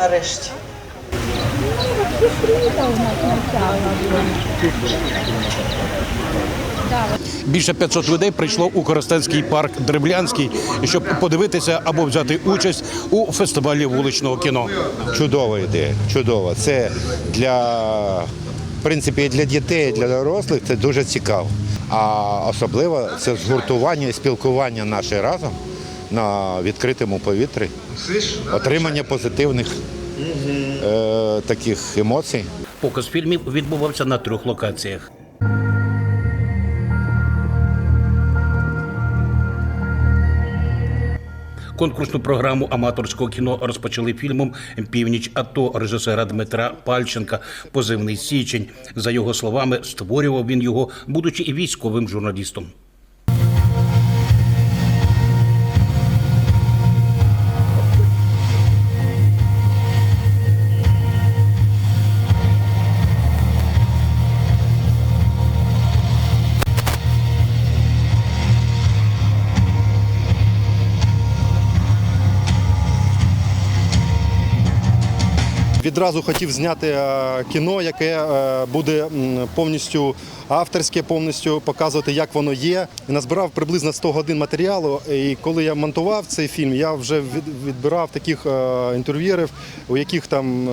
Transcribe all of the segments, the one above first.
нарешті. Більше 500 людей прийшло у Коростенський парк Дреблянський, щоб подивитися або взяти участь у фестивалі вуличного кіно. Чудова ідея, чудова. Це для в принципі і для дітей, і для дорослих це дуже цікаво. А особливо це згуртування і спілкування наше разом на відкритому повітрі, отримання позитивних е, таких емоцій. Показ фільмів відбувався на трьох локаціях. Конкурсну програму аматорського кіно розпочали фільмом Північ АТО режисера Дмитра Пальченка Позивний Січень. За його словами, створював він його, будучи військовим журналістом. Відразу хотів зняти е, кіно, яке е, буде повністю авторське, повністю показувати, як воно є. Назбирав приблизно 100 годин матеріалу. І коли я монтував цей фільм, я вже відбирав таких е, інтерв'єрів, у яких там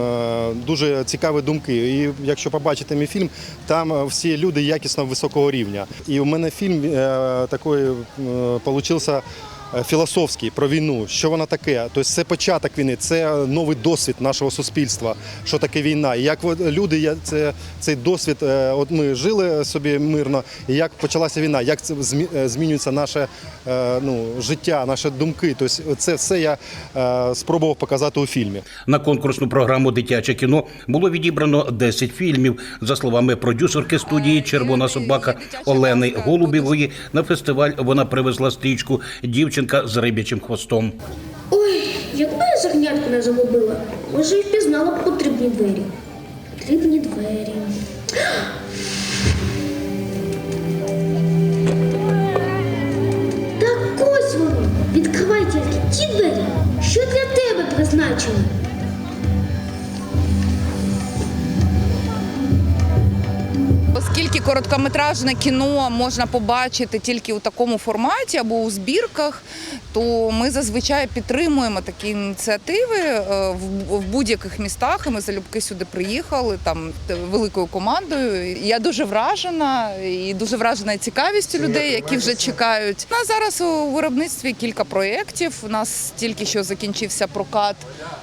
дуже цікаві думки. І якщо побачите мій фільм, там всі люди якісно високого рівня. І у мене фільм такий е, філософський про війну. Що вона таке? Тобто це початок війни, це новий досвід нашого суспільства. Що таке війна? І як люди, це цей досвід, е, от ми жили собі мирно, і як почалася війна, як це е, змінюється наше е, ну, життя, наші думки. Тобто це все я е, спробував показати у фільмі. На конкурсну програму Дитяче кіно було відібрано 10 фільмів. За словами продюсерки студії Червона собака Олени Голубєвої, на фестиваль вона привезла стрічку Дівчинка з рибячим хвостом. Ой, якби я зернятку не загубила, може і впізнала б потрібні двері. Потрібні двері. Так ось воно. Відкривай тільки ті двері, що для тебе призначені. Оскільки короткометражне кіно можна побачити тільки у такому форматі або у збірках, то ми зазвичай підтримуємо такі ініціативи е, в- будь-яких містах. І ми залюбки сюди приїхали там великою командою. Я дуже вражена і дуже вражена і цікавістю людей, які вже чекають. У нас зараз у виробництві кілька проєктів. У нас тільки що закінчився прокат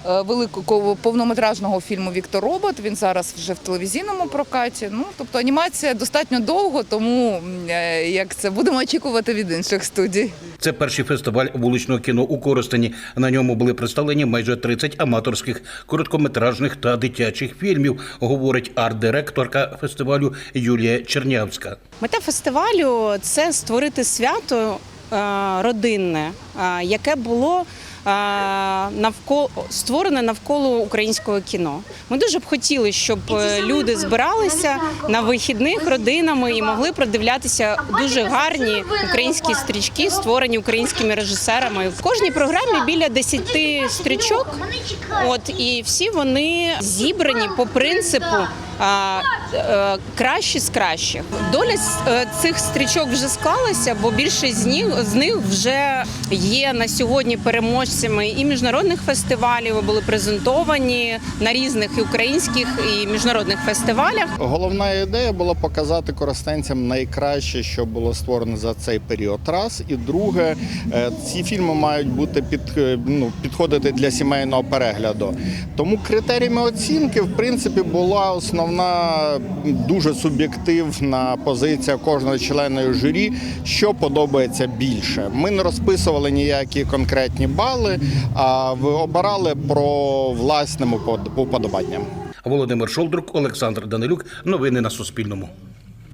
е, великого повнометражного фільму Віктор Робот. Він зараз вже в телевізійному прокаті. Ну тобто анімація достатньо довго, тому е, як це будемо очікувати від інших студій. Це перший фестиваль вуличного кіно у Коростені. На ньому були представлені майже 30 аматорських короткометражних та дитячих фільмів, говорить арт-директорка фестивалю Юлія Чернявська. Мета фестивалю це створити свято е, родинне, е, яке було навколо створене навколо українського кіно. Ми дуже б хотіли, щоб е, люди збиралися на вихідних родинами і могли продивлятися дуже гарні українські стрічки, створені українськими режисерами. В кожній програмі біля 10 стрічок. От і всі вони зібрані по принципу. Е, Кращі з кращих доля е, цих стрічок вже склалася, бо більшість з них з них вже є на сьогодні переможцями і міжнародних фестивалів. Були презентовані на різних і українських і міжнародних фестивалях. Головна ідея була показати користенцям найкраще, що було створено за цей період. Раз і друге, е, ці фільми мають бути під ну, підходити для сімейного перегляду. Тому критеріями оцінки, в принципі, була основна дуже суб'єктивна позиція кожного члена журі, що подобається більше. Ми не розписували ніякі конкретні бали, а ви обирали про власним уподобанням. Володимир Шолдрук, Олександр Данилюк. Новини на Суспільному.